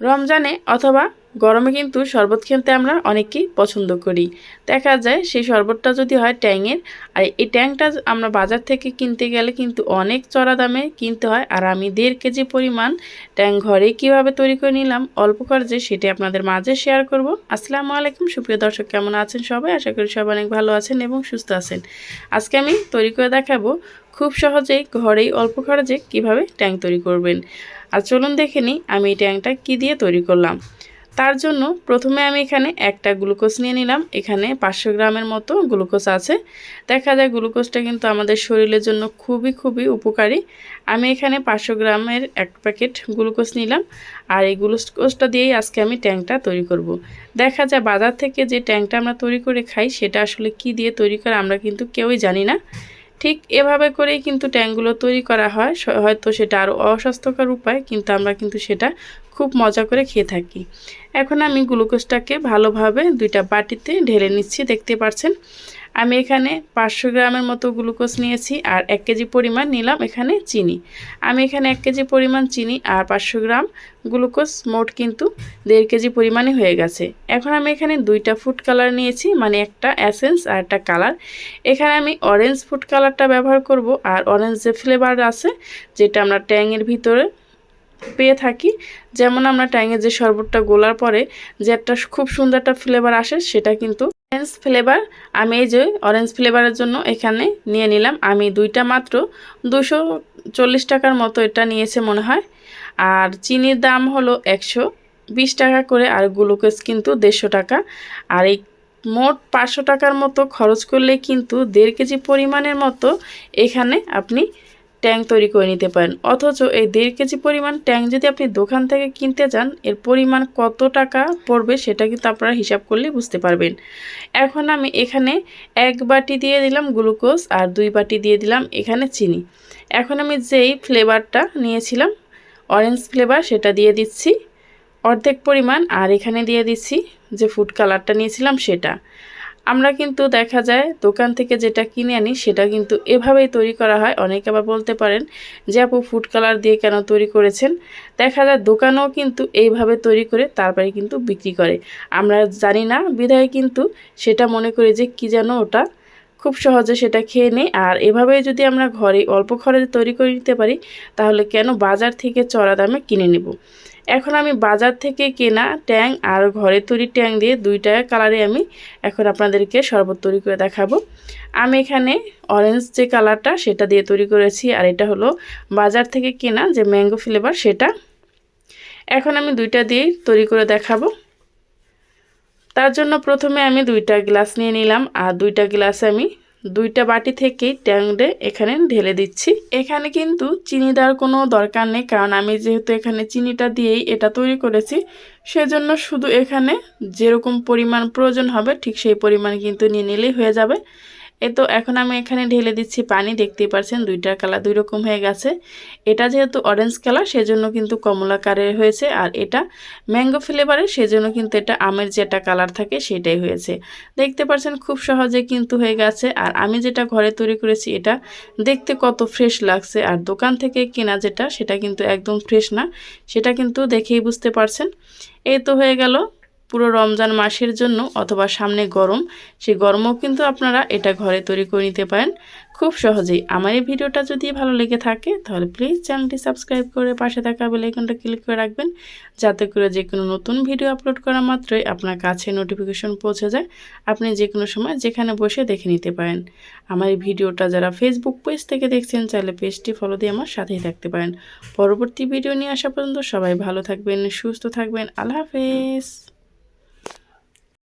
রমজানে অথবা গরমে কিন্তু শরবত খেতে আমরা অনেকেই পছন্দ করি। দেখা যায় সেই শরবতটা যদি হয় ট্যাংয়ের আর এই ট্যাংটা আমরা বাজার থেকে কিনতে গেলে কিন্তু অনেক চড়া দামে কিনতে হয়। আর আমি দেড় কেজি পরিমাণ ট্যাং ঘরে কীভাবে তৈরি করে নিলাম, অল্প খরচে সেটি আপনাদের মাঝে শেয়ার করব। আসসালামু আলাইকুম, সুপ্রিয় দর্শক, কেমন আছেন সবাই? আশা করি সবাই অনেক ভালো আছেন এবং সুস্থ আছেন। আজকে আমি তৈরি করে দেখাবো খুব সহজেই ঘরেই অল্প খরচে কীভাবে ট্যাং তৈরি করবেন। আর চলুন দেখে নিই আমি এই ট্যাংটা কী দিয়ে তৈরি করলাম। তার জন্য প্রথমে আমি এখানে একটা গ্লুকোজ নিয়ে নিলাম। এখানে পাঁচশো গ্রামের মতো গ্লুকোজ আছে। দেখা যায় গ্লুকোজটা কিন্তু আমাদের শরীরের জন্য খুবই খুবই উপকারী। আমি এখানে পাঁচশো গ্রামের এক প্যাকেট গ্লুকোজ নিলাম। আর এই গ্লুকোজটা দিয়েই আজকে আমি ট্যাঙ্কটা তৈরি করব। দেখা যায় বাজার থেকে যে ট্যাঙ্কটা আমরা তৈরি করে খাই, সেটা আসলে কি দিয়ে তৈরি করে আমরা কিন্তু কেউই জানি না। ঠিক এভাবে করেই কিন্তু ট্যাঙ্কগুলো তৈরি করা হয়। হয়তো সেটা আরও অস্বাস্থ্যকর উপায়, কিন্তু আমরা কিন্তু সেটা খুব মজা করে খেয়ে থাকি। এখন আমি গ্লুকোজটাকে ভালোভাবে দুইটা বাটিতে ঢেলে নিচ্ছি, দেখতে পাচ্ছেন আমি এখানে পাঁচশো গ্রামের মতো গ্লুকোজ নিয়েছি আর এক কেজি পরিমাণ নিলাম এখানে চিনি। আমি এখানে এক কেজি পরিমাণ চিনি আর পাঁচশো গ্রাম গ্লুকোজ মোট কিন্তু দেড় কেজি পরিমাণে হয়ে গেছে। এখন আমি এখানে দুইটা ফুড কালার নিয়েছি মানে একটা অ্যাসেন্স আর একটা কালার। এখানে আমি অরেঞ্জ ফুড কালারটা ব্যবহার করব আর অরেঞ্জ যে ফ্লেভার আছে, যেটা আমরা ট্যাংয়ের ভিতরে পেয়ে থাকি, যেমন আমরা ট্যাঙের যে শরবতটা গোলার পরে যে একটা খুব সুন্দর একটা ফ্লেভার আসে, সেটা কিন্তু অরেঞ্জ ফ্লেভার আমি এই যে অরেঞ্জ ফ্লেভারের জন্য এখানে নিয়ে নিলাম। আমি দুইটা মাত্র দুশো চল্লিশ টাকার মতো এটা নিয়েছে মনে হয়। আর চিনির দাম হলো একশো বিশ টাকা করে, আর গ্লুকোজ কিন্তু দেড়শো টাকা। আর এই মোট পাঁচশো টাকার মতো খরচ করলে কিন্তু দেড় কেজি পরিমাণের মতো এখানে আপনি ট্যাঙ্ক তৈরি করে নিতে পারেন। অথচ এই দেড় কেজি পরিমাণ ট্যাঙ্ক যদি আপনি দোকান থেকে কিনতে যান, এর পরিমাণ কত টাকা পড়বে সেটা কিন্তু আপনারা হিসাব করলে বুঝতে পারবেন। এখন আমি এখানে এক বাটি দিয়ে দিলাম গ্লুকোজ আর দুই বাটি দিয়ে দিলাম এখানে চিনি। এখন আমি যেই ফ্লেভারটা নিয়েছিলাম, অরেঞ্জ ফ্লেভার, সেটা দিয়ে দিচ্ছি। অর্ধেক পরিমাণ আর এখানে দিয়ে দিচ্ছি যে ফুড কালারটা নিয়েছিলাম সেটা। আমরা কিন্তু দেখা যায় দোকান থেকে যেটা কিনে আনি, সেটা কিন্তু এভাবেই তৈরি করা হয়। অনেকে আবার বলতে পারেন যে, আপু ফুড কালার দিয়ে কেন তৈরি করেছেন? দেখা যায় দোকানও কিন্তু এইভাবে তৈরি করে তারপরে কিন্তু বিক্রি করে। আমরা জানি না, বিধায় কিন্তু সেটা মনে করি যে, কি যেন ওটা? খুব সহজে সেটা খেয়ে নেই। আর এভাবে যদি আমরা ঘরে অল্প খরচে তৈরি করে নিতে পারি, তাহলে কেন বাজার থেকে চড়া দামে কিনে নেব? এখন আমি বাজার থেকে কেনা ট্যাং আর ঘরে তৈরি ট্যাং দিয়ে দুইটা কালারে আমি এখন আপনাদেরকে শরবত তৈরি করে দেখাবো। আমি এখানে অরেঞ্জ যে কালারটা, সেটা দিয়ে তৈরি করেছি। আর এটা হলো বাজার থেকে কেনা যে ম্যাঙ্গো ফ্লেভার সেটা। এখন আমি দুইটা দিয়েই তৈরি করে দেখাবো। তার জন্য প্রথমে আমি দুইটা গ্লাস নিয়ে নিলাম, আর দুইটা গ্লাস আমি দুইটা বাটি থেকে ট্যাংডে এখানে ঢেলে দিচ্ছি। এখানে কিন্তু চিনি দেওয়ার কোনো দরকার নেই, কারণ আমি যেহেতু এখানে চিনিটা দিয়েই এটা তৈরি করেছি, সেজন্য শুধু এখানে যেরকম পরিমাণ প্রয়োজন হবে, ঠিক সেই পরিমাণ কিন্তু নিয়ে নিলেই হয়ে যাবে। এ তো এখন আমি এখানে ঢেলে দিচ্ছি পানি, দেখতেই পাচ্ছেন দুইটার কালার দুই রকম হয়ে গেছে। এটা যেহেতু অরেঞ্জ কালার সেজন্য কিন্তু কমলা কালারের হয়েছে। আর এটা ম্যাঙ্গো ফ্লেভারের সেজন্য কিন্তু এটা আমের যেটা কালার থাকে সেটাই হয়েছে। দেখতে পাচ্ছেন খুব সহজে কিন্তু হয়ে গেছে। আর আমি যেটা ঘরে তৈরি করেছি, এটা দেখতে কত ফ্রেশ লাগছে। আর দোকান থেকে কেনা যেটা, সেটা কিন্তু একদম ফ্রেশ না। সেটা কিন্তু দেখেই বুঝতে পারছেন। এই তো হয়ে গেল। পুরো রমজান মাসের জন্য অথবা সামনে গরম সেই গরমও কিন্তু আপনারা এটা ঘরে তৈরি করে নিতে পারেন। খুব সহজেই। আমার এই ভিডিওটা যদি ভালো লেগে থাকে, তাহলে প্লিজ চ্যানেলটি সাবস্ক্রাইব করে পাশে থাকা বেলাইকনটা ক্লিক করে রাখবেন, যাতে করে যে কোনো নতুন ভিডিও আপলোড করা মাত্রই আপনার কাছে নোটিফিকেশন পৌঁছে যায়। আপনি যে কোনো সময় যেখানে বসে দেখে নিতে পারেন। আমার এই ভিডিওটা যারা ফেসবুক পেজ থেকে দেখছেন, চাইলে পেজটি ফলো দিয়ে আমার সাথেই থাকতে পারেন। পরবর্তী ভিডিও নিয়ে আসা পর্যন্ত সবাই ভালো থাকবেন, সুস্থ থাকবেন। আল্লাহ হাফেজ।